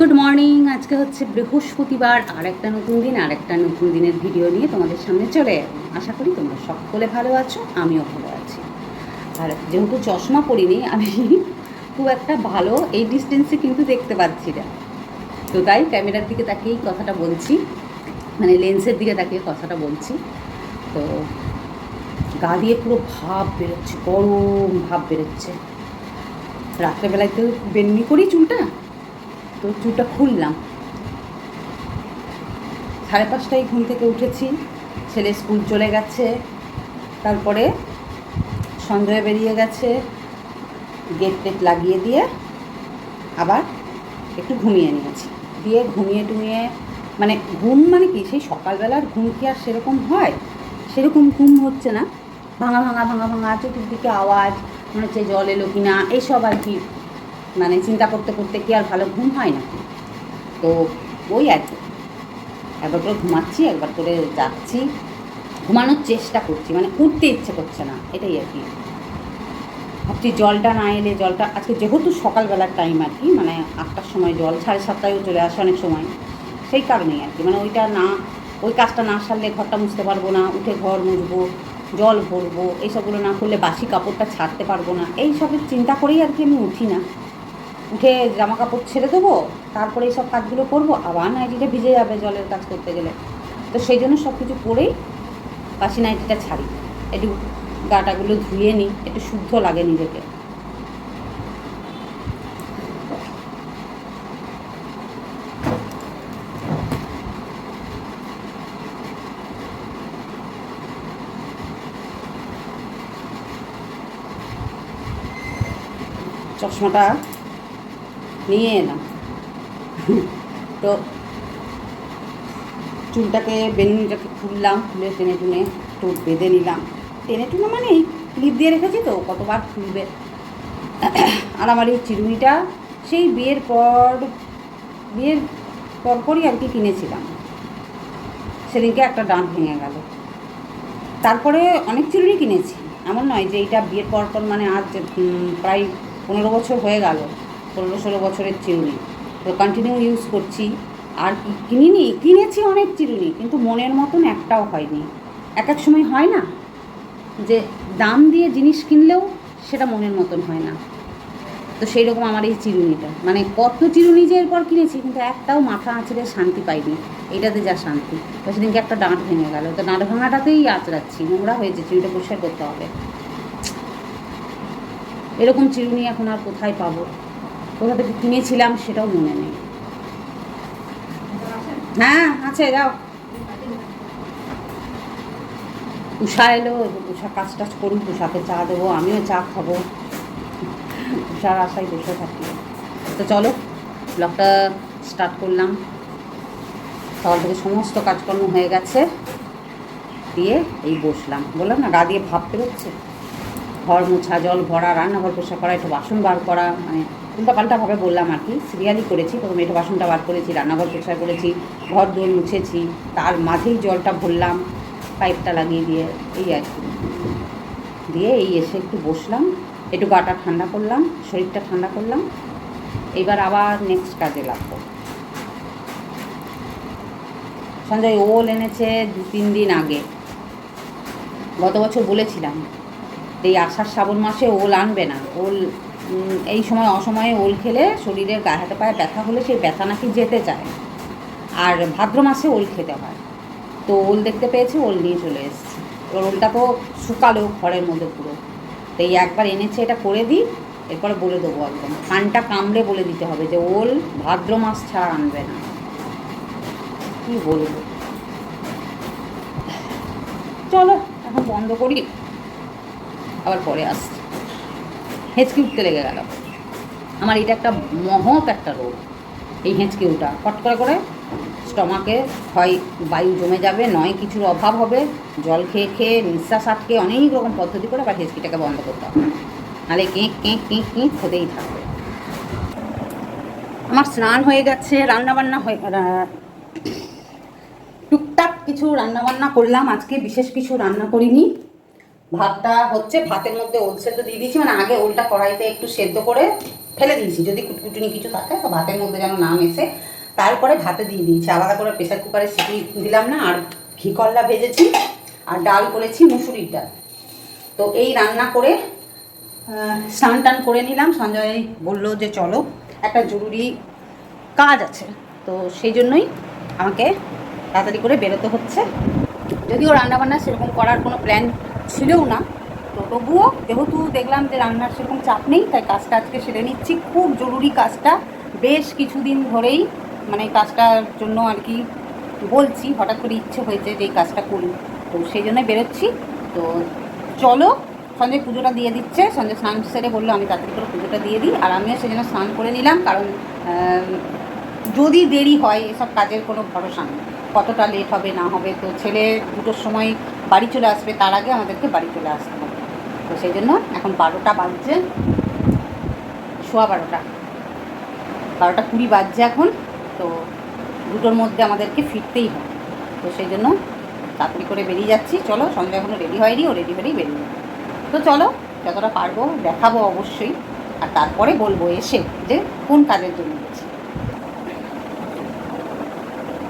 Good morning আজকে হচ্ছে বৃহস্পতিবার আর একটা নতুন দিন আর একটা নতুন দিনের ভিডিও নিয়ে তোমাদের সামনে চলে আশা করি তোমরা সকলে ভালো আছো, আমিও ভালো আছি। আর যেহেতু চশমা পরিনি, আমি খুব একটা ভালো এই ডিস্টেন্সে কিন্তু দেখতে পাচ্ছি না। তো তাই ক্যামেরার দিকে তাকিয়েই কথাটা বলছি মানে লেন্সের দিকে তাকিয়ে কথাটা বলছি। তো গা দিয়ে পুরো ভাব বেরোচ্ছে, গরম ভাব বেরোচ্ছে। রাত্রেবেলায় তো বেননি করি চুলটা তো চুলটা খুললাম। সাড়ে পাঁচটায় ঘুম থেকে উঠেছি, ছেলে স্কুল চলে গেছে, তারপরে সঞ্জয় বেরিয়ে গেছে, গেট টেট লাগিয়ে দিয়ে আবার একটু ঘুমিয়ে নিয়েছি। দিয়ে ঘুমিয়ে টুমিয়ে মানে ঘুম মানে কি, সেই সকালবেলার ঘুম কি আর সেরকম হয়? সেরকম ঘুম হচ্ছে না। ভাঙা ভাঙা ভাঙা ভাঙা, চতুর্দিকে আওয়াজ, মনে হচ্ছে জল এলো কি না এইসব আর কি মানে চিন্তা করতে করতে কি আর ভালো ঘুম হয় না? তো ওই আর কি। একবার করে ঘুমাচ্ছি, একবার করে যাচ্ছি। ঘুমানোর চেষ্টা করছি মানে উঠতে ইচ্ছে করছে না, এটাই আর কি। ভাবছি জলটা না এলে জলটা, আজকে যেহেতু সকালবেলার টাইম আর কি মানে আটটার সময় জল, সাড়ে সাতটায়ও চলে আসে অনেক সময়, সেই কারণেই আর কি। মানে ওইটা না, ওই কাজটা না সারলে ঘরটা মুছতে পারব না, উঠে ঘর মুছবো, জল ভরবো, এইসবগুলো না করলে বাসি কাপড়টা ছাড়তে পারব না, এইসবের চিন্তা করেই আর কি আমি উঠি না। উঠে জামা কাপড় ছেড়ে দেবো, তারপরে এইসব কাজগুলো করব, আবার নাইটিটা ভিজে যাবে জলের কাজ করতে গেলে। তো সেই জন্য সব কিছু করেই বাসি নাইটিটা ছাড়ি। একটু গাটাগুলো ধুয়ে নিই, একটু শুদ্ধ লাগে নিজেকে। চশমাটা নিয়ে এলাম। তো চুলটাকে বেনুনিটাকে খুললাম, খুলে টেনে টুনে একটু বেঁধে নিলাম। টেনে টুনে মানে ক্লিপ দিয়ে রেখেছি তো, কতবার খুলবে। আর আমার এই চিরুনিটা সেই বিয়ের পর, বিয়ের পরপরই আর কি কিনেছিলাম। সেদিনকে একটা ডান ভেঙে গেল। তারপরে অনেক চিরুনি কিনেছি। এমন নয় যে এইটা বিয়ের পর পর মানে আজ প্রায় পনেরো বছর হয়ে গেল। পনেরো ষোলো বছরের চিরুনি। তো কন্টিনিউ ইউজ করছি। আর কিনিনি, কিনেছি অনেক চিরুনি, কিন্তু মনের মতন একটাও হয়নি। এক এক সময় হয় না যে দাম দিয়ে জিনিস কিনলেও সেটা মনের মতন হয় না। তো সেই রকম আমার এই চিরুনিটা। মানে কত চিরুনি যে এরপর কিনেছি, কিন্তু একটাও মাথা আঁচড়ে শান্তি পাইনি। এটাতে যা শান্তি। তো সেদিনকে একটা ডাঁট ভেঙে গেল। তো ডাঁট ভাঙাটাতেই আঁচড়াচ্ছি। নোংরা হয়েছে চিরুনিটা পরিষ্কার করতে হবে। এরকম চিরুনি এখন আর কোথায় পাবো? কোথা থেকে কিনেছিলাম সেটাও মনে নেই। হ্যাঁ আছে, যাও। উষা এলো, উষা কাজ টাজ করুক, উষাকে চা দেবো, আমিও চা খাব। উষার আশায় বসে থাকি। তো চলো, ব্লগটা স্টার্ট করলাম। সকাল থেকে সমস্ত কাজকর্ম হয়ে গেছে, দিয়ে এই বসলাম। বললাম না, গা দিয়ে ভাব বেরোচ্ছে? ঘর মোছা, জল ভরা, রান্নাঘর পরিষ্কার করা, একটু বাসন বার করা মানে উল্টা পাল্টাভাবে বললাম আর কি। সিরিয়ালি করেছি, প্রথমে একটু বাসনটা বার করেছি, রান্নাঘর পরিষ্কার করেছি, ঘর দোর মুছেছি, তার মাঝেই জলটা ভরলাম, পাইপটা লাগিয়ে দিয়ে, এই আর কি। দিয়ে এই এসে একটু বসলাম, একটু গাটা ঠান্ডা করলাম, শরীরটা ঠান্ডা করলাম, এবার আবার নেক্সট কাজে লাগবো। সঞ্জয়, ওল এনেছে দু তিন দিন আগে। গত বছর বলেছিলাম এই আষাঢ় শ্রাবণ মাসে ওল আনবে না, ওল এই সময় অসময়ে ওল খেলে শরীরের গায়ে হাতে পায়ে ব্যথা হলে সেই ব্যথা নাকি যেতে চায়। আর ভাদ্র মাসে ওল খেতে হয়। তো ওল দেখতে পেয়েছে, ওল নিয়ে চলে এসেছে। এবার ওলটা তো শুকালো ঘরের মধ্যে পুরো। তো এই একবার এনেছে, এটা করে দিই, এরপরে বলে দেবো একদম। কানটা কামড়ে বলে দিতে হবে যে ওল ভাদ্র মাস ছাড়া আনবে না। কী বলব? চলো, এখন বন্ধ করি। আবার পরে আসছি। হেঁচকি উঠতে লেগে গেল। আমার এটা একটা মহৎ একটা রোগ। এই হেঁচকি উঠা ফট করে করে স্টমাকে হয় বায়ু জমে যাবে, নয় কিছুর অভাব হবে, জল খেয়ে খেয়ে, নিঃশ্বাস আটকে অনেক রকম পদ্ধতি করে আবার হেঁচকিটাকে বন্ধ করতে হবে। নাহলে কেঁক কেঁক কেঁক কেঁক হতেই থাকবে। আমার স্নান হয়ে গেছে, রান্নাবান্না হয়ে টুকটাক কিছু রান্নাবান্না করলাম। আজকে বিশেষ কিছু রান্না করিনি। ভাতটা হচ্ছে ভাতের মধ্যে ওল সেদ্ধ দিয়ে দিয়েছি মানে আগে ওলটা কড়াইতে একটু সেদ্ধ করে ফেলে দিয়েছি। যদি কুটকুটুনি কিছু থাকে, তো ভাতের মধ্যে যেন না মেশে। তারপরে ভাতে দিয়ে দিয়েছি। আলাদা করে প্রেসার কুকারে সিটি দিলাম না, আর ঘি করলা ভেজেছি, আর ডাল করেছি মুসুরির ডাল। তো এই রান্না করে স্নান টান করে নিলাম। সঞ্জয় বলল যে চলো, একটা জরুরি কাজ আছে। তো সেই জন্যই আমাকে তাড়াতাড়ি করে বেরোতে হচ্ছে। যদিও রান্নাবান্না সেরকম করার কোনো প্ল্যান ছিলও না। তো তবুও যেহেতু দেখলাম যে রান্নার সেরকম চাপ নেই, তাই কাজটা আজকে সেরে নিচ্ছি। খুব জরুরি কাজটা। বেশ কিছুদিন ধরেই মানে কাজটার জন্য আর কি বলছি, হঠাৎ করে ইচ্ছে হয়েছে যে এই কাজটা করি। তো সেই জন্য বেরোচ্ছি। তো চলো, সঞ্জয় পুজোটা দিয়ে দিচ্ছে। সঞ্জয় স্নান সেরে বলল, আমি তাড়াতাড়ি করে পুজোটা দিয়ে দিই। আর আমিও সেজন্য স্নান করে নিলাম, কারণ যদি দেরি হয়, এসব কাজের কোনো ভরসা নেই। কতটা লেট হবে, না হবে, তো ছেলে দুটোর সময় বাড়ি চলে আসবে, তার আগে আমাদেরকে বাড়ি চলে আসতে হবে। তো সেই জন্য এখন বারোটা বাজছে, সোয়া বারোটা। বারোটা কুড়ি বাজছে এখন, তো দুটোর মধ্যে আমাদেরকে ফিরতেই হবে। তো সেই জন্য তাড়াতাড়ি করে বেরিয়ে যাচ্ছি। চলো, সন্ধ্যা এখনও রেডি হয়নি, ও রেডি হলেই বেরিয়ে তো চলো, যতটা পারব দেখাবো অবশ্যই। আর তারপরে বলব এসে যে কোন কাজের জন্য গেছি।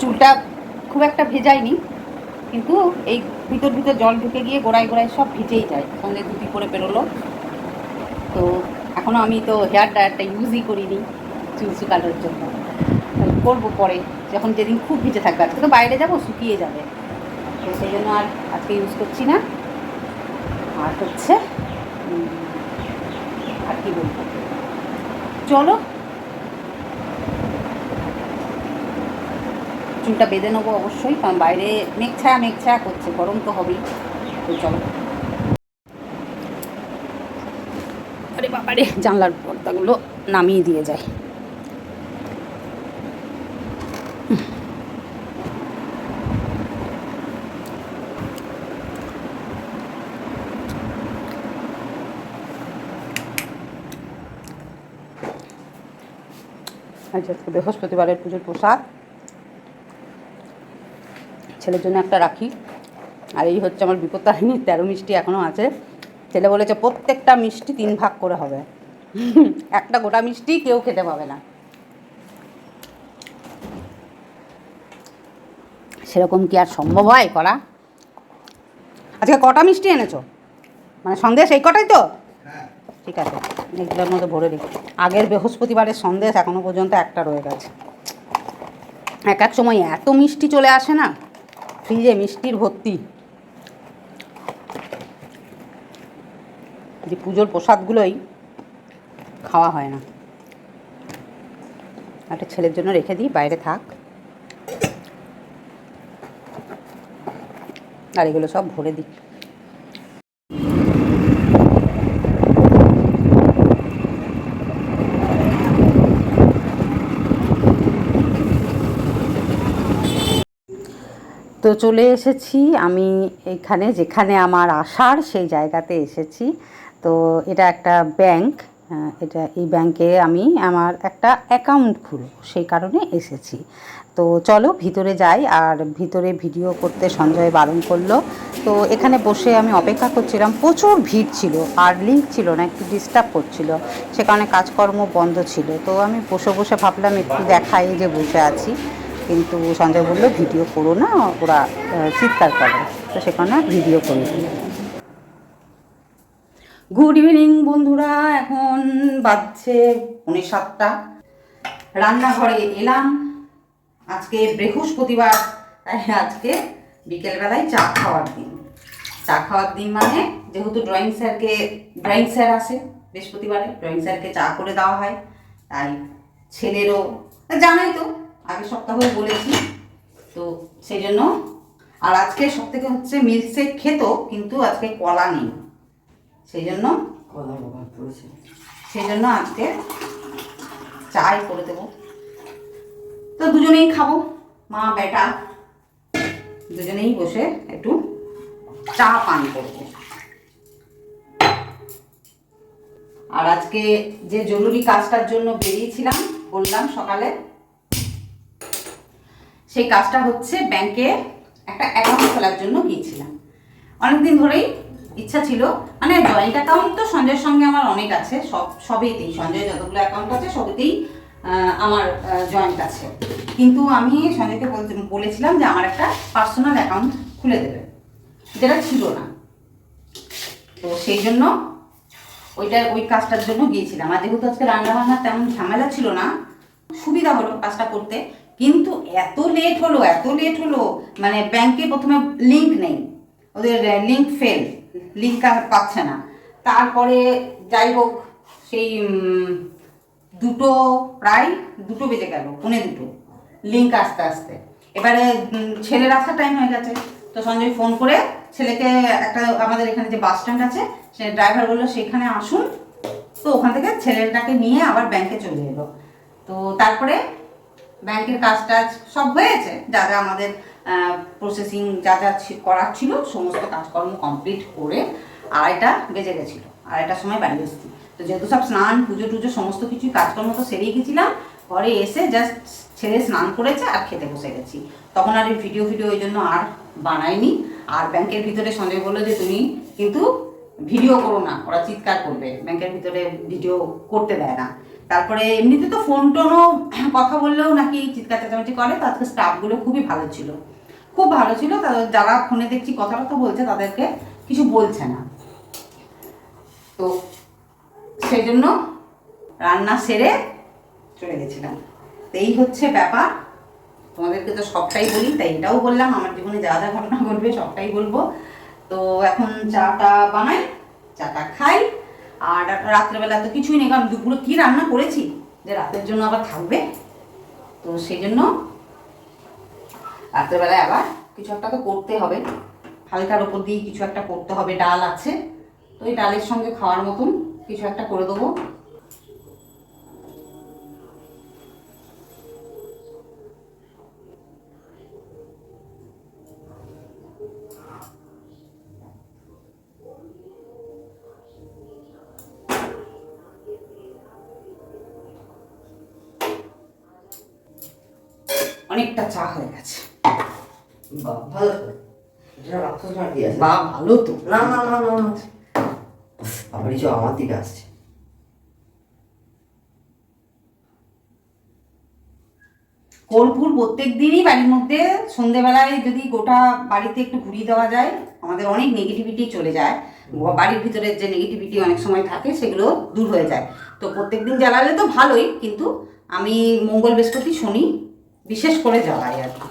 চুলটা খুব একটা ভেজায়নি, কিন্তু এই ভিতর ভিতর জল ঢুকে গিয়ে গোড়ায় গোড়ায় সব ভিজেই যায়, সঙ্গে ধুতি করে বেরোলো। তো এখনও আমি তো হেয়ার ড্রায়ারটা ইউজই করিনি চুল শুকানোর জন্য। করব পরে, যখন যেদিন খুব ভিজে থাকবে। আজকে তো বাইরে যাব, শুকিয়ে যাবে। তো সেই জন্য আর আজকে ইউজ করছি না। আর হচ্ছে আর কি বলব? চলো চুলটা বেঁধে নেব অবশ্যই কারণ বাইরে মেঘ ছায়া মেঘ ছায়া করছে গরম তো হবেই। তো চলো। আরে বাবারে জানলার পর্দাগুলো নামিয়ে দিয়ে যায় আজকে বৃহস্পতিবারের পুজোর প্রসাদ। ছেলের জন্য একটা রাখি। আর এই হচ্ছে আমার বিপত্তারিণীর তেরো মিষ্টি এখনও আছে। ছেলে বলেছে প্রত্যেকটা মিষ্টি তিন ভাগ করে হবে। একটা গোটা মিষ্টি কেউ খেতে পাবে না। সেরকম কি আর সম্ভব হয় করা আজকে কটা মিষ্টি এনেছো? মানে সন্দেশ এই কটাই তো? ঠিক আছে এগুলোর মধ্যে ভরে দিই। আগের বৃহস্পতিবারের সন্দেশ এখনও পর্যন্ত একটা রয়ে গেছে। এক এক সময় এত মিষ্টি চলে আসে না? ফ্রিজে মিষ্টির ভর্তি। যে পুজোর প্রসাদগুলোই খাওয়া হয় না। একটা ছেলের জন্য রেখে দিই, বাইরে থাক। আর এগুলো সব ভরে দিই। তো চলে এসেছি। আমি এখানে, যেখানে আমার আসার সেই জায়গাতে এসেছি। তো এটা একটা ব্যাংক এটা এই ব্যাংকে আমি আমার একটা অ্যাকাউন্ট খুলব সেই কারণে এসেছি। তো চলো ভিতরে যাই আর ভিতরে ভিডিও করতে সঞ্জয় বারণ করল। তো এখানে বসে আমি অপেক্ষা করছিলাম। প্রচুর ভিড় ছিল আর লিঙ্ক ছিল না, একটু ডিস্টার্ব করছিল। সে কারণে কাজকর্ম বন্ধ ছিল। তো আমি বসে বসে ভাবলাম একটু দেখাই যে বসে আছি। কিন্তু সঞ্জয় বলল, ভিডিও করো না, ওরা চিৎকার করে। তো সেখানে ভিডিও করে গুড ইভিনিং বন্ধুরা। এখন বাজছে পৌনে সাতটা। রান্নাঘরে এলাম। আজকে বৃহস্পতিবার, তাই আজকে বিকেলবেলায় চা খাওয়ার দিন। চা খাওয়ার দিন মানে যেহেতু ড্রয়িং স্যারকে ড্রয়িং স্যার আসে বৃহস্পতিবারে ড্রয়িং স্যারকে চা করে দেওয়া হয়। তাই ছেলেরও, জানাই তো আগের সপ্তাহে বলেছি। তো সেই জন্য আর আজকে সব থেকে হচ্ছে মিল্কশেক খেত কিন্তু আজকে কলা নেই। সেই জন্য সেই জন্য আজকে চাই করে দেবো। তো দুজনেই খাব মা বেটা দুজনেই বসে একটু চা পান করব। আর আজকে যে জরুরি কাজটার জন্য বেরিয়েছিলাম বললাম সকালে সেই কাজটা হচ্ছে ব্যাংকে একটা অ্যাকাউন্ট খোলার জন্য গিয়েছিলাম। অনেকদিন ধরেই ইচ্ছা ছিল। মানে জয়েন্ট অ্যাকাউন্ট তো সঞ্জয়ের সঙ্গে আমার অনেক আছে, সব, সবেতেই। সঞ্জয় যতগুলো অ্যাকাউন্ট আছে, সবেতেই আমার জয়েন্ট আছে। কিন্তু আমি সঞ্জয়কে বলেছিলাম যে আমার একটা পার্সোনাল অ্যাকাউন্ট খুলে দেবে। যেটা ছিল না। তো সেই জন্য ওইটা ওই কাজটার জন্য গিয়েছিলাম। আর যেহেতু আজকে রান্না বান্নার তেমন ঝামেলা ছিল না, সুবিধা হলো কাজটা করতে। কিন্তু এত লেট হলো, এত লেট হলো মানে ব্যাংকে প্রথমে লিঙ্ক নেই। ওদের লিঙ্ক ফেল লিঙ্ক আর পাচ্ছে না। তারপরে যাই হোক, সেই দুটো প্রায় দুটো বেজে গেল, পুনে দুটো লিঙ্ক আসতে আসতে। এবারে ছেলের আসার টাইম হয়ে গেছে। তো সঞ্জয় ফোন করে ছেলেকে একটা, আমাদের এখানে যে বাস স্ট্যান্ড আছে, সে ড্রাইভার বলল, সেখানে আসুন। তো ওখান থেকে ছেলেটাকে নিয়ে আবার ব্যাংকে চলে এলো। তো তারপরে ব্যাংকের কাজ টাজ সব হয়েছে। যা যা আমাদের প্রসেসিং যা যা করার ছিল, সমস্ত কাজকর্ম কমপ্লিট করে আড়াইটা বেজে গেছিল, আড়াইটার সময় বাড়ি এসেছি। তো যেহেতু সব স্নান, পুজো টুজো, সমস্ত কিছুই কাজকর্ম তো সেরেই গেছিলাম, ঘরে এসে জাস্ট ছেলে স্নান করেছে আর খেতে বসে গেছি। তখন আর এই ভিডিও ভিডিও ওই জন্য আর বানাইনি। আর ব্যাংকের ভিতরে সঞ্জয় বলল যে, তুমি কিন্তু ভিডিও করো না, ওরা চিৎকার করবে। ব্যাংকের ভিতরে ভিডিও করতে দেয় না। তারপরে এমনিতে তো ফোন টোনও কথা বললেও নাকি চিৎকার চেঁচামেচি করে তাদের স্টাফগুলো খুবই ভালো ছিল। খুব ভালো ছিল তাদের যারা ফোনে দেখছি কথাটা তো বলছে, তাদেরকে কিছু বলছে না। তো সেই জন্য রান্না সেরে চলে গেছিলাম। এই হচ্ছে ব্যাপার। তোমাদেরকে তো সবটাই বলি, তাই এটাও বললাম, আমার জীবনে যা যা ঘটনা ঘটবে সবটাই বলব। তো এখন চাটা বানাই, চাটা খাই আর রাত্রেবেলা তো কিছুই নেই, কারণ দুপুরে কী রান্না করেছি? যে রাতের জন্য আবার থাকবে। তো সেই জন্য রাত্রেবেলায় আবার কিছু একটা তো করতে হবে। হালকার ওপর দিয়ে কিছু একটা করতে হবে, ডাল আছে। তো ওই ডালের সঙ্গে খাওয়ার মতন কিছু একটা করে দেবো। অনেকটা চা হয়ে গেছে। বাহ, ভালো তো। এটা রাক্ষস মার কি আছে? বা ভালো তো। না না না না না আবার কিছু আমার দিকে আসছে। কর্পূর প্রত্যেক দিনই বাড়ির মধ্যে সন্ধেবেলায় যদি গোটা বাড়িতে একটু ঘুরিয়ে দেওয়া যায় আমাদের অনেক নেগেটিভিটি চলে যায়। বাড়ির ভিতরে যে নেগেটিভিটি অনেক সময় থাকে সেগুলো দূর হয়ে যায়। তো প্রত্যেক দিন জ্বালালে তো ভালোই কিন্তু আমি মঙ্গল বৃহস্পতি শনি বিশেষ করে জ্বালাই আর কি।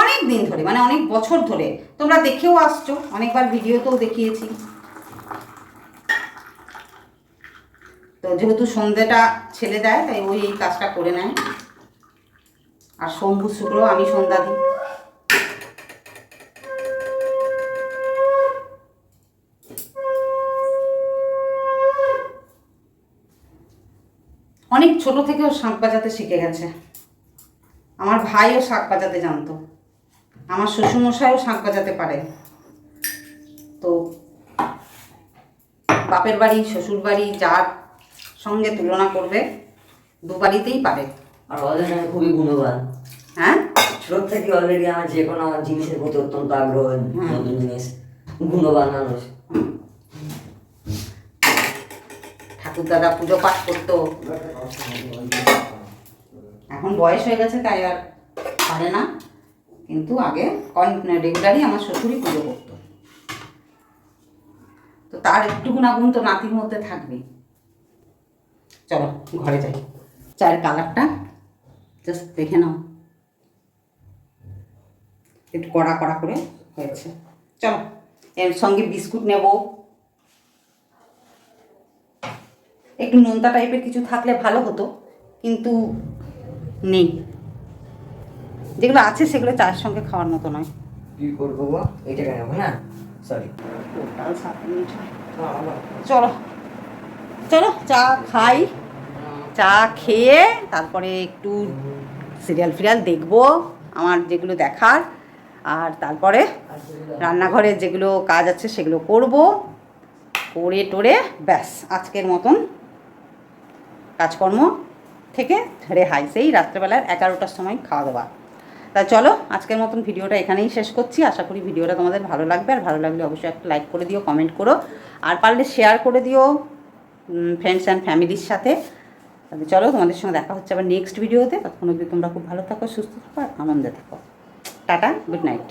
অনেক দিন ধরে মানে অনেক বছর ধরে। তোমরা দেখেও আসছো, অনেকবার ভিডিওতেও দেখিয়েছি। তো যেহেতু সন্ধেটা ছেলে দেয়, তাই ওই এই কাজটা করে নেয়। আর সোম শুক্র আমি সন্ধ্যা দিই। অনেক ছোট থেকেও শাঁখ বাজাতে শিখে গেছে। আমার ভাইও শাঁখ বাজাতে জানতো। আমার শ্বশুরমশাইও শাঁখ বাজাতে পারে। তো বাপের বাড়ি শ্বশুর বাড়ি যার সঙ্গে তুলনা করবে দু বাড়িতেই পারে। আর আমি খুবই গুণবান। হ্যাঁ? ছোট থেকে অলরেডি আমার যে কোনো জিনিসের প্রতি অত্যন্ত আগ্রহ। নতুন জিনিস গুণবান মানুষ। ঠাকুর দাদা পুজো পাঠ করতো। এখন বয়স হয়ে গেছে, তাই আর পারে না। কিন্তু আগে রেগুলারই আমার শ্বশুরই পুজো করতো। তো তার একটু গুণাগুণ তো নাতির মধ্যে থাকবেই। চলো, ঘরে যাই। চায়ের কালারটা জাস্ট দেখে নাও। একটু কড়া কড়া করে হয়েছে। চলো, এর সঙ্গে বিস্কুট নেব। একটু নোনতা টাইপের কিছু থাকলে ভালো হতো। কিন্তু নেই। যেগুলো আছে সেগুলো চায়ের সঙ্গে খাওয়ার মতো নয়। কি করব গো এইটা কেন না সরি চলো। চলো চা খাই। চা খেয়ে তারপরে একটু সিরিয়াল ফিরিয়াল দেখব আমার যেগুলো দেখার। আর তারপরে রান্নাঘরে যেগুলো কাজ আছে সেগুলো করব। করে টোরে ব্যাস আজকের মতন কাজকর্ম থেকে রেহাই, সেই রাত্রেবেলার এগারোটার সময় খাওয়া দাওয়া। তা চলো, আজকের মতন ভিডিওটা এখানেই শেষ করছি। আশা করি ভিডিওটা তোমাদের ভালো লাগবে। আর ভালো লাগলে অবশ্যই একটা লাইক করে দিও, কমেন্ট করো। আর পারলে শেয়ার করে দিও ফ্রেন্ডস অ্যান্ড ফ্যামিলির সাথে। তাহলে চলো, তোমাদের সঙ্গে দেখা হচ্ছে আবার নেক্সট ভিডিওতে ততক্ষণ অবধি তোমরা খুব ভালো থাকো, সুস্থ থাকো, আর আনন্দে থাকো। Tata good night